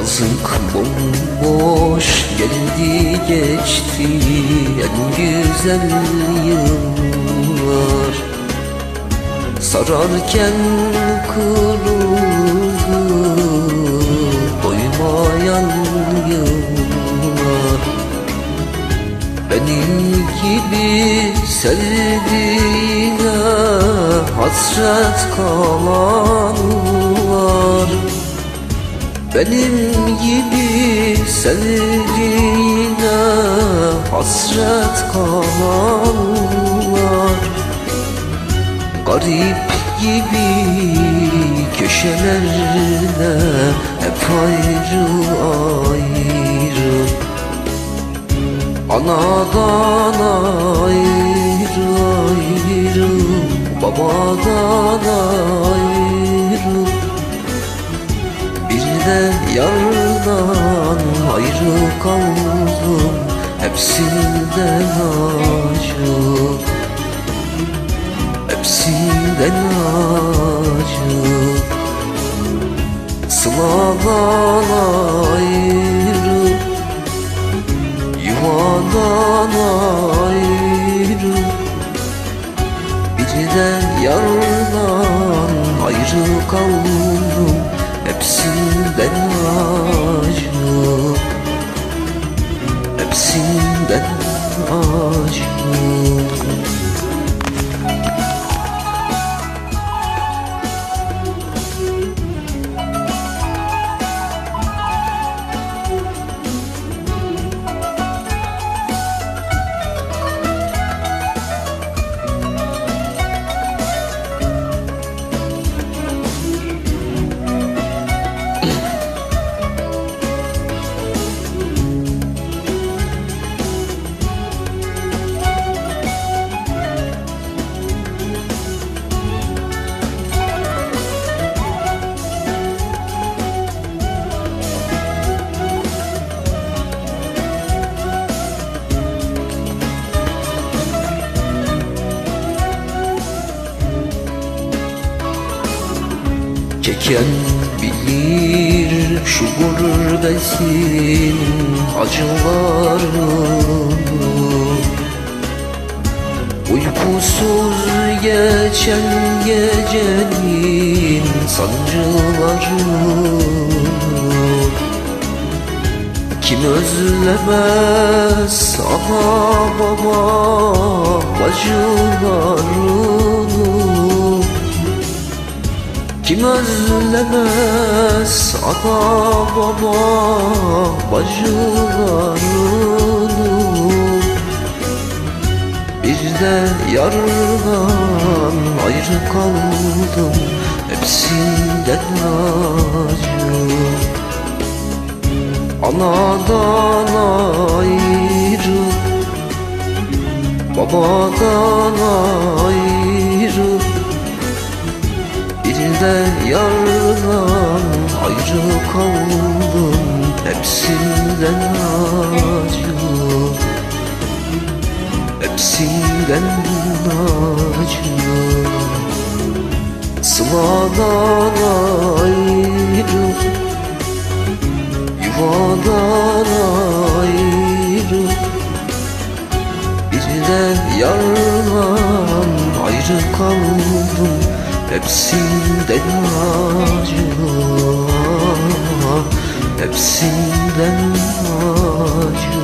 Yazık bomboş geldi geçti en güzel yıllar. Sararken kırıldı doymayan yıllar. Benim gibi sevdiğine hasret kalan var benim gibi sevdiğine hasret kalanlar. Garip gibi köşelerde hep ayrı ayrı. Anadan ayrı ayrı Babadan ayrı de yardan ayrı kaldım Hepsinden acı. Hepsinden acı. Sıladan ayrı Çeken bilir şu gurbetin acılarını Uykusuz geçen gecenin sancılarını Kim özlemez ana baba bacılarını kim özlemez ana baba bacılarını Bir de yardan ayrı kaldım Hepsinden acı. Anadan ayrı Babadan yardan ayrı kaldım Hepsinden acı. Hepsinden acı. Sıladan ayrı Yuvadan ayrı. Bir de yardan ayrı kaldım Hepsinden acı Hepsinden acı